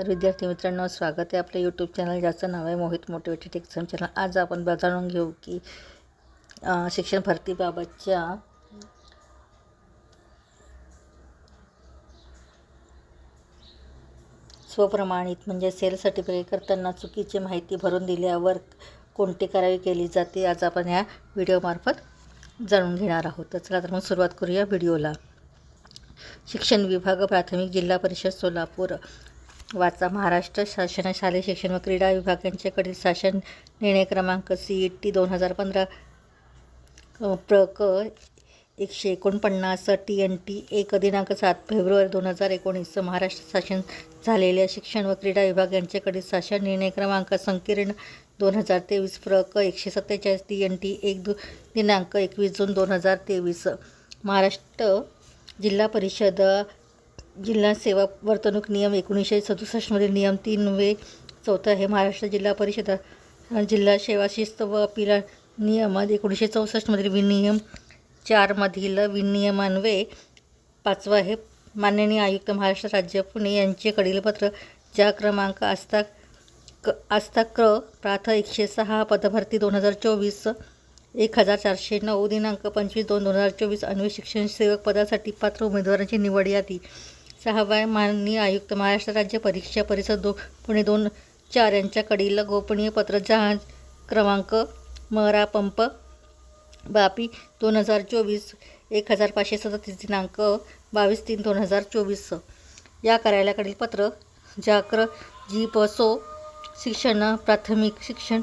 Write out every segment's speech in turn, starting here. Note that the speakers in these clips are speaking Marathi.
तर विद्यार्थी मित्रांनो स्वागत आहे आपल्या यूट्यूब चॅनल ज्याचं नाव आहे मोहित मोटिवेटेड एक्झाम चॅनल आज आपण जाणून घेऊ की शिक्षण भरतीबाबतच्या स्वप्रमाणित म्हणजे सेल सर्टिफिकेट करताना चुकीची माहिती भरून दिल्यावर कोणती कारवाई केली जाते आज आपण ह्या व्हिडिओमार्फत जाणून घेणार आहोत. तर चला तर मग सुरुवात करूया व्हिडिओला शिक्षण विभाग प्राथमिक जिल्हा परिषद सोलापूर. वाचा. महाराष्ट्र शासन शालेय शिक्षण व क्रीडा विभाग यांच्याकडील शासन निर्णय क्रमांक सी ई टी दोन हजार पंधरा प्र क एकशे एकोणपन्नास टी एन टी एक दिनांक सात फेब्रुवारी दोन हजार एकोणीस महाराष्ट्र शासन झालेल्या शिक्षण व क्रीडा विभाग यांच्याकडील शासन निर्णय क्रमांक संकीर्ण दोन हजार तेवीस प्र क एकशे सत्तेचाळीस टी एन टी एक दो दिनांक एकवीस जून दोन हजार तेवीस. महाराष्ट्र जिल्हा परिषद जिल्हा सेवा वर्तणूक नियम एकोणीसशे सदुसष्टमधील नियम तीन वे चौथा हे महाराष्ट्र जिल्हा परिषद जिल्हा सेवा शिस्त व अपिला नियम एकोणीसशे चौसष्टमधील विनियम चारमधील विनियमान्वये पाचवा हे माननीय आयुक्त महाराष्ट्र राज्य पुणे यांचेकडील पत्र ज्या क्रमांक आस्था क आस्था क्र प्राथ एकशे सहा पदभरती दोन हजार चोवीस एक हजार चारशे नऊ दिनांक पंचवीस दोन दोन हजार चोवीस अन्वे शिक्षण सेवक पदासाठी पात्र उमेदवारांची निवड यादी सहावा माननीय आयुक्त महाराष्ट्र राज्य परीक्षा परिषद दो पुणे दोन चार यांच्याकडील गोपनीय पत्र जहाज क्रमांक मरा पंप बापी दोन हजार चोवीस एक हजार पाचशे सदतीस दिनांक बावीस तीन दोन हजार चोवीस. या कार्यालयाकडील पत्र जाक्र जी प सो शिक्षण प्राथमिक शिक्षण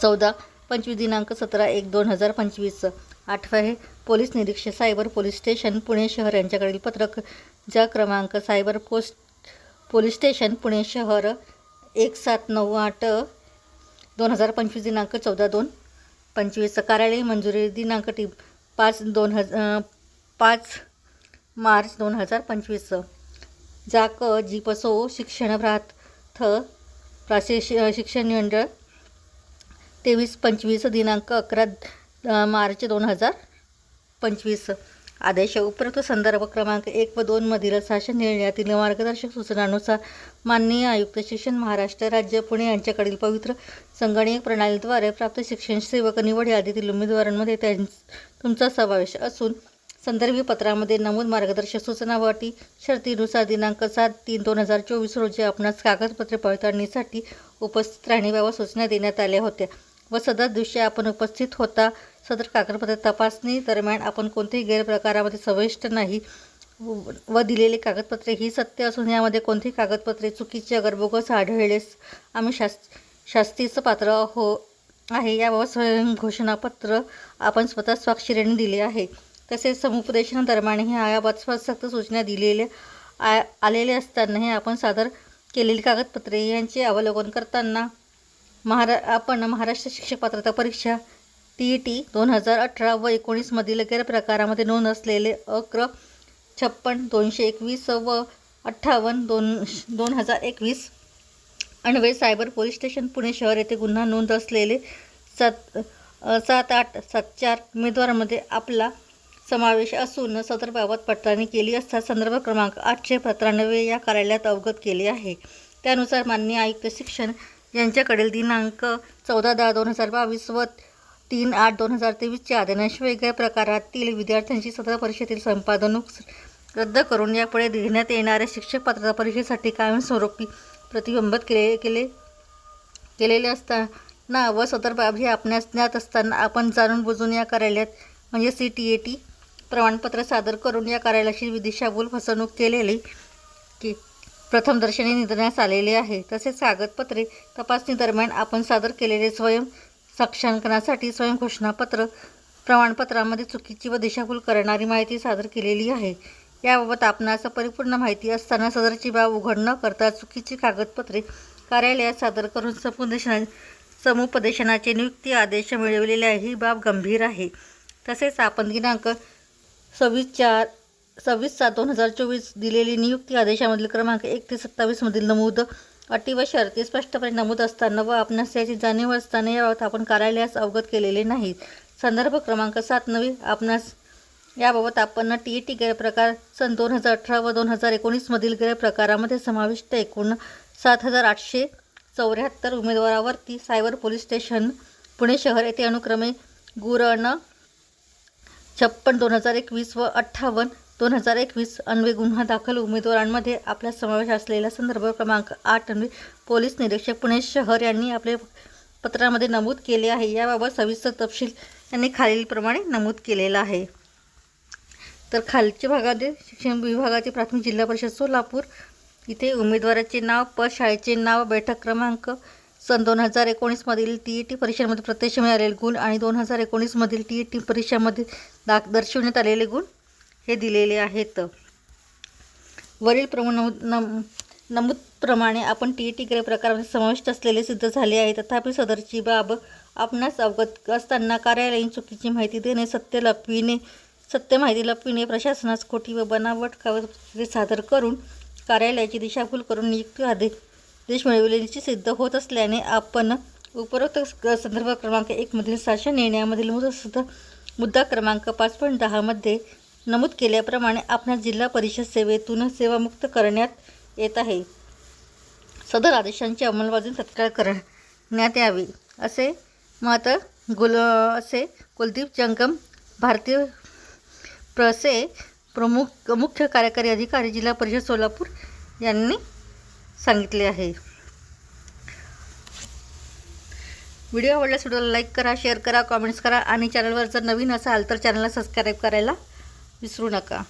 चौदा पंचवीस दिनांक सतरा एक दोन हजार पंचवीस. आठवा हे पोलीस निरीक्षक सायबर पोलीस स्टेशन पुणे शहर यांच्याकडील पत्रक ज्या क्रमांक cyber post police station Pune शहर एक सात नऊ आठ दोन हजार पंचवीस दिनांक चौदा दोन पंचवीस कार्यालय मंजुरी दिनांक टी पाच दोन हज पाच मार्च दोन हजार पंचवीस. जाक जीपसो शिक्षण प्राथ प्राशे शिक्षण मंडळ तेवीस पंचवीस दिनांक अकरा मार्च दोन हजार पंचवीस. आदेश उपरोक्त संदर्भ क्रमांक एक व दोनमधील शासन निर्णयातील मार्गदर्शक सूचनानुसार माननीय आयुक्त शिक्षण महाराष्ट्र राज्य पुणे यांच्याकडील पवित्र संगणक प्रणालीद्वारे प्राप्त शिक्षण सेवक निवड यादीतील उमेदवारांमध्ये त्यां तुमचा समावेश असून संदर्भी पत्रामध्ये नमूद मार्गदर्शक सूचना व अटी शर्तीनुसार दिनांक सात तीन दोन हजार चोवीस रोजी आपणास कागदपत्रे पडताळणीसाठी उपस्थित राहण्याबाबत सूचना देण्यात आल्या होत्या. व सदर दिवशी आपण उपस्थित होता. सदर कागदपत्रे तपासणी दरम्यान आपण कोणत्याही गैरप्रकारामध्ये समाविष्ट नाही. व व दिलेली कागदपत्रे ही सत्य असून यामध्ये कोणतीही कागदपत्रे चुकीचे अगरबोगस आढळलेस आम्ही शास शास्तीचं पात्र हो आहे. याबाबत स्वयं घोषणापत्र आपण स्वतः स्वाक्षरीने दिले आहे. तसेच समुपदेशनादरम्यानही आयाबाबत सक्त सूचना दिलेल्या आ आलेले असतानाही आपण सादर केलेली कागदपत्रे यांचे अवलोकन करताना महारा आपण महाराष्ट्र शिक्षक पात्रता परीक्षा टी ई टी दोन हजार अठरा व एकोणीसमधील गैरप्रकारामध्ये नोंद असलेले अक्र छप्पन दोनशे एकवीस व अठ्ठावन्न दोन दोन हजार एकवीस अणवे सायबर पोलीस स्टेशन पुणे शहर येथे गुन्हा नोंद असलेले सात सात आठ सात चार उमेदवारांमध्ये आपला समावेश असून सदरबाबत पडताळणी केली असता संदर्भ क्रमांक आठशे त्र्याण्णवे या कार्यालयात अवगत केले आहे. त्यानुसार माननीय आयुक्त शिक्षण यांच्याकडील दिनांक चौदा दहा दोन हजार बावीस व तीन आठ दोन हजार तेवीसच्या आदेशास वेगळ्या प्रकारातील विद्यार्थ्यांची सत्र परीक्षेतील संपादनूक रद्द करून यापुढे घेण्यात येणाऱ्या शिक्षक पात्रता परीक्षेसाठी कायमस्वरूपी प्रतिबंधित केले केले केलेले असताना व सदर बाब हे आपणास ज्ञात असताना आपण जाणून बुजून या कार्यालयात म्हणजे सी टी ए टी प्रमाणपत्र सादर करून या कार्यालयाची विदिशाभूल फसवणूक केलेली की प्रथमदर्शनी निधण्यास आलेले आहे. तसेच कागदपत्रे तपासणी दरम्यान आपण सादर केलेले स्वयं साक्षांकनासाठी स्वयं घोषणापत्र प्रमाणपत्रामध्ये चुकीची व दिशाभूल करणारी माहिती सादर केलेली आहे. याबाबत आपणास परिपूर्ण माहिती असताना सदरची बाब उघड न करता चुकीची कागदपत्रे कार्यालयात सादर करून समुपदेशना समुपदेशनाचे नियुक्ती आदेश मिळवलेले आहे. ही बाब गंभीर आहे. तसेच आपण दिनांक सव्वीस चार सव्वीस सात दोन हजार चोवीस दिलेली नियुक्ती आदेशामधील क्रमांक एक ते सत्तावीसमधील नमूद अटी व शर्ती स्पष्टपणे नमूद असताना व आपणास याची जाणीव असताना याबाबत आपण कार्यालयास अवगत केलेले नाही संदर्भ क्रमांक सात नवी आपणास याबाबत आपण टी ई टी गैरप्रकार सन दोन हजार अठरा व दोन हजार एकोणीसमधील गैरप्रकारामध्ये समाविष्ट एकूण सात हजार आठशे चौऱ्याहत्तर उमेदवारावरती सायबर पोलीस स्टेशन पुणे शहर येथे अनुक्रमे गुरण छप्पन दोन हजार एकवीस व अठ्ठावन्न दोन हजार एकवीस अन्वे गुन्हा दाखल उमेदवारांमध्ये आपला समावेश असलेला संदर्भ क्रमांक आठ अन्वे पोलीस निरीक्षक पुणे शहर यांनी आपले पत्रामध्ये नमूद केले आहे. याबाबत सविस्तर तपशील यांनी खालीलप्रमाणे नमूद केलेला आहे. तर खालच्या भागामध्ये शिक्षण विभागाचे प्राथमिक जिल्हा परिषद सोलापूर. इथे उमेदवाराचे नाव प शाळेचे नाव बैठक क्रमांक सन दोन हजार एकोणीसमधील टी ई टी परीक्षेमध्ये प्रत्यक्ष मिळालेले गुण आणि दोन हजार एकोणीसमधील टी ई टी परीक्षामध्ये दाख दर्शवण्यात आलेले गुण हे दिलेले आहेत. वरील प्रमाण नमूद नम नमूदप्रमाणे आपण टी ई टी ग्रे प्रकारामध्ये समाविष्ट असलेले सिद्ध झाले आहे. तथापि सदरची बाब आपणास अवगत असताना कार्यालयीन चुकीची माहिती देणे सत्य लपविणे सत्य माहिती लपविणे प्रशासनास खोटी व बनावट कागदपत्रे सादर करून कार्यालयाची दिशाभूल करून नियुक्ती आदेश मिळविल्याची सिद्ध होत असल्याने आपण उपरोक्त क- संदर्भ क्रमांक एकमधील शासन निर्णयामधील मुदत मुद्दा क्रमांक पाच पॉईंट दहामध्ये नमूद केल्याप्रमाणे आपणास जिल्हा परिषद सेवेतून सेवामुक्त करण्यात येत आहे. सदर आदेशांची अंमलबजावणी तत्काळ करण्यात यावी असे मत गुल असे कुलदीप जंगम भारतीय प्रसे प्रमुख मुख्य कार्यकारी अधिकारी जिल्हा परिषद सोलापूर यांनी सांगितले आहे. व्हिडिओ आवडल्यास व्हिडिओला लाईक करा शेअर करा कॉमेंट्स करा आणि चॅनलवर जर नवीन असाल तर चॅनलला सबस्क्राईब करायला विसरू नका